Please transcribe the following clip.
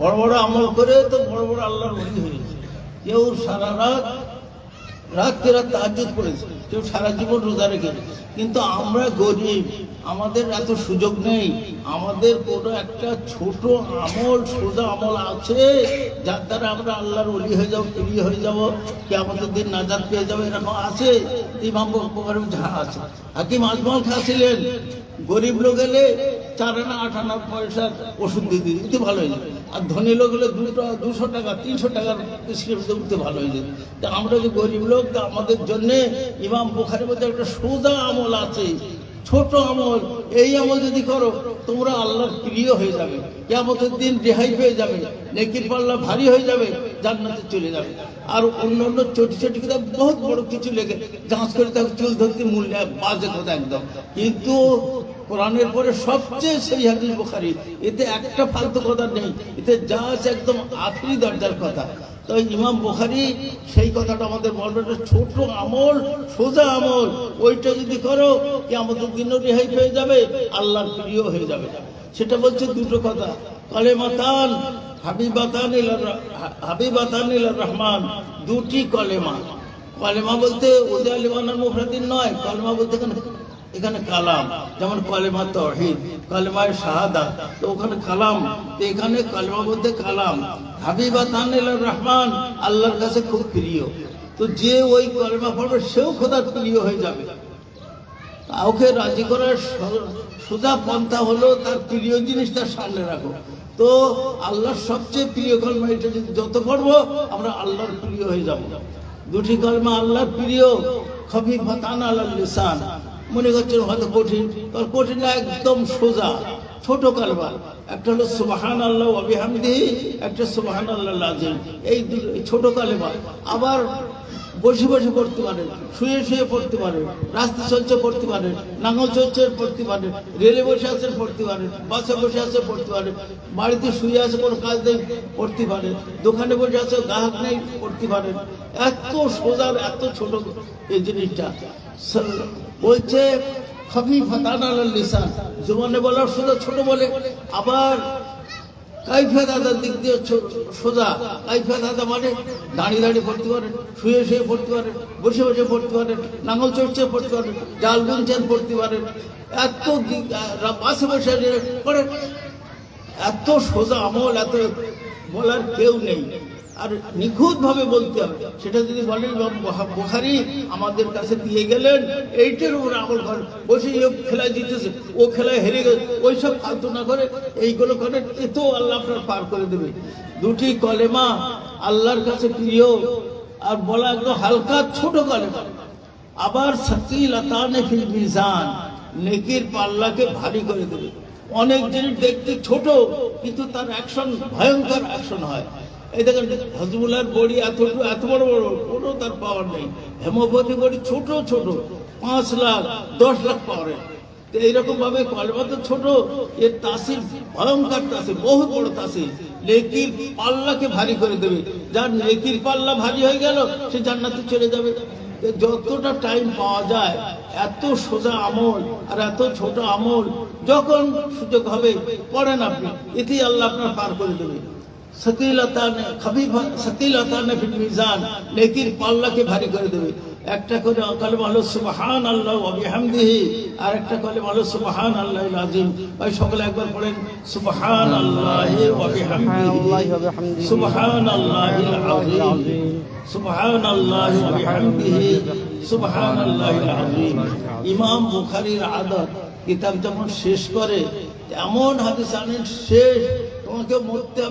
বড় বড় আমল করে তো বড় বড় আল্লাহর বলি হয়েছে কেউ সারা রাত রাতকে রাত তাহাজুদ করেছে কেউ সারা জীবন রোজা রেখেছে কিন্তু আমরা গরিব, আমাদের এত সুযোগ নেই, আমাদের কোনো একটা ছোট আমল, সোজা আমল আছে, যার দ্বারা আমরা আল্লাহর অলি হয়ে যাব প্রিয় হয়ে যাব কি আমাদের দিন নাজাদ পেয়ে যাব, এরকম আছে? ইমাম বকরি যাহা আছে। হাকিম আজমল খা ছিলেন গরিব লোক এলে চার আনা, আট আনা পয়সার ওষুধ দিয়ে দিতে দিতে ভালো হয়ে যায় আর ধনী লোক হলে দুটো, দুশো টাকা, তিনশো টাকার প্রেসক্রিপশন উঠতে ভালো হয়ে যায় তা আমরা যে গরিব লোক, তা আমাদের জন্যে ইমাম বুখারের মধ্যে একটা সোজা আমল আছে, ছোট আমল। এই আমল যদি করো, তোমরা আল্লাহর প্রিয় হয়ে যাবে। কেমতের দিন রেহাই পেয়ে যাবে, নেকির পাল্লা ভারী হয়ে যাবে, জান্নাতে চলে যাবে। আর অন্য অন্য ছোট ছোট কথা বহুত বড় কিছু লেগে যাঁচ করে তাকে চুল ধরতে মূল্য বাজে কথা একদম। কিন্তু কোরআনের পরে সবচেয়ে সেই হাদিস বুখারি। এতে একটা ফালতু কথা নেই। এতে যা আছে একদম আখরি দরজার কথা। তো ইমাম বুখারি সেই কথাটা আমাদের বলবে একটা ছোট আমল, সোজা আমল, ওইটা যদি করো কি আমাদের দিনও রেহাই পেয়ে যাবে, আল্লাহর প্রিয় হয়ে যাবে। সেটা বলছে দুটো কথা। হাবিবাতান ইলার র- হাবিবাতান ইলার রহমান, দুটি কলেমা। কলেমা বলতে উদয় আলিমানার মুফরাদিন নয়, কলেমা বলতে এখানে এখানে কালাম, যেমন কলেমা তহিদ কলেমায় শাহাদা, তো ওখানে কালাম, তো এখানে কলেমা বলতে কালাম। হাবিবা তানিল রহমান, আল্লাহর কাছে খুব প্রিয়। তো যে ওই কলেমা পড়বে, সেও খোদার প্রিয় হয়ে যাবে। কাউকে রাজি করার সোজা পন্থা হলো, তার প্রিয় জিনিস তার সামনে রাখো। তো আল্লাহর সবচেয়ে প্রিয় কলমা এটা যদি যত পড়ব, আমরা আল্লাহর প্রিয় হয়ে যাব। দুটি কলমা আল্লাহর প্রিয় খফি ফাতান আল্লাহ লিসান। মনে করছেন হয়তো কঠিন তোর কঠিন না একদম সোজা, ছোট কালবা একটা হলো সুবাহান আল্লাহ অবিহামদি একটা সুবাহান আল্লাহ লাজিম। এই ছোট কালেমা আবার বসে বসে পড়তে পারে, শুয়ে শুয়ে পড়তে পারে, রাস্তা চলছে পড়তে পারে, নাঙল চলছে পড়তে পারে, রেলে বসে আছে পড়তে পারে, বাসে বসে আছে পড়তে পারে, বাড়িতে শুয়ে আছে কোনো কাজ নেই, পড়তে পারে, দোকানে বসে আছে গ্রাহক নেই, পড়তে পারে। এত সোজার এত ছোট এই জিনিসটা। বলছে, খফি ফাতান লিসান। জুবানে বলার সোজা, ছোট বলে, আবার কাইফিয়াত আদার দিক দিয়ে সোজা। কাইফিয়াত আদা মানে দাঁড়িয়ে দাঁড়িয়ে পড়তে পারেন, শুয়ে শুয়ে পড়তে পারেন, বসে বসে পড়তে পারেন, নাঙল চড়ছে পড়তে পারেন, জাল বুনছেন পড়তে পারেন। এত পাশে বসে পড়েন এত সোজা আমল, এত বলার কেউ নেই। আর নিখুঁত ভাবে বলতে হবে। সেটা যদি বলেন বুখারি আমাদের কাছে দিয়ে গেলেন, এইটার উপরে আমল করেন। বসে ও খেলায় জিতেছে, ও খেলায় হেরে গেছে ওইসব ফালতু না করে এইগুলো করেন এতেও আল্লাহ আপনার পার করে দেবে। দুটি কলেমা আল্লাহর কাছে প্রিয়, আর বলা একদম হালকা ছোট কলেমা। আবার সকিলতানে ফিল মিজান, নেকির পাল্লাকে ভারী করে দেবে। অনেক জিনিস দেখতে ছোট, কিন্তু তার অ্যাকশন ভয়ঙ্কর অ্যাকশন হয়। এই দেখেন হজমুলার বড়ি এত এত বড় বড়, কোনো তার পাওয়ার নেই। হেমোপ্যাথি বড়ি ছোট ছোট, পাঁচ লাখ, দশ লাখ পাওয়ারের তো এইরকম ভাবে কলমা ছোট, এর তাসির, ভয়ঙ্কর তাসির বহু বড় তাসির। নেকির পাল্লাকে ভারী করে দেবে। যার নেকির পাল্লা ভারী হয়ে গেল, সে জান্নাতে চলে যাবে। যতটা টাইম পাওয়া যায়, এত সোজা আমল আর এত ছোট আমল যখন সুযোগ হবে পড়েন আপনি। এতেই আল্লাহ আপনার পার করে দেবে। সকিলতানে খবিফা সকিলতানে ফিল মিজান, নেকির পাল্লাকে ভারী করে দেবে। একটা করে কলমা হলো সুবহান আল্লাহ ওয়া বিহামদিহি, আর একটা কলমা হলো সুবহান আল্লাহিল আযীম। ভাই, সকলে একবার পড়েন সুবহান আল্লাহি ওয়া বিহামদিহি সুবহান আল্লাহিল আযীম সুবহান আল্লাহি ওয়া সুবহান আল্লাহিল আযীম। ইমাম বুখারীর আদত, কিতাব যখন শেষ করে এমন হাদিস আনেন শেষ। তোমাকে মরতে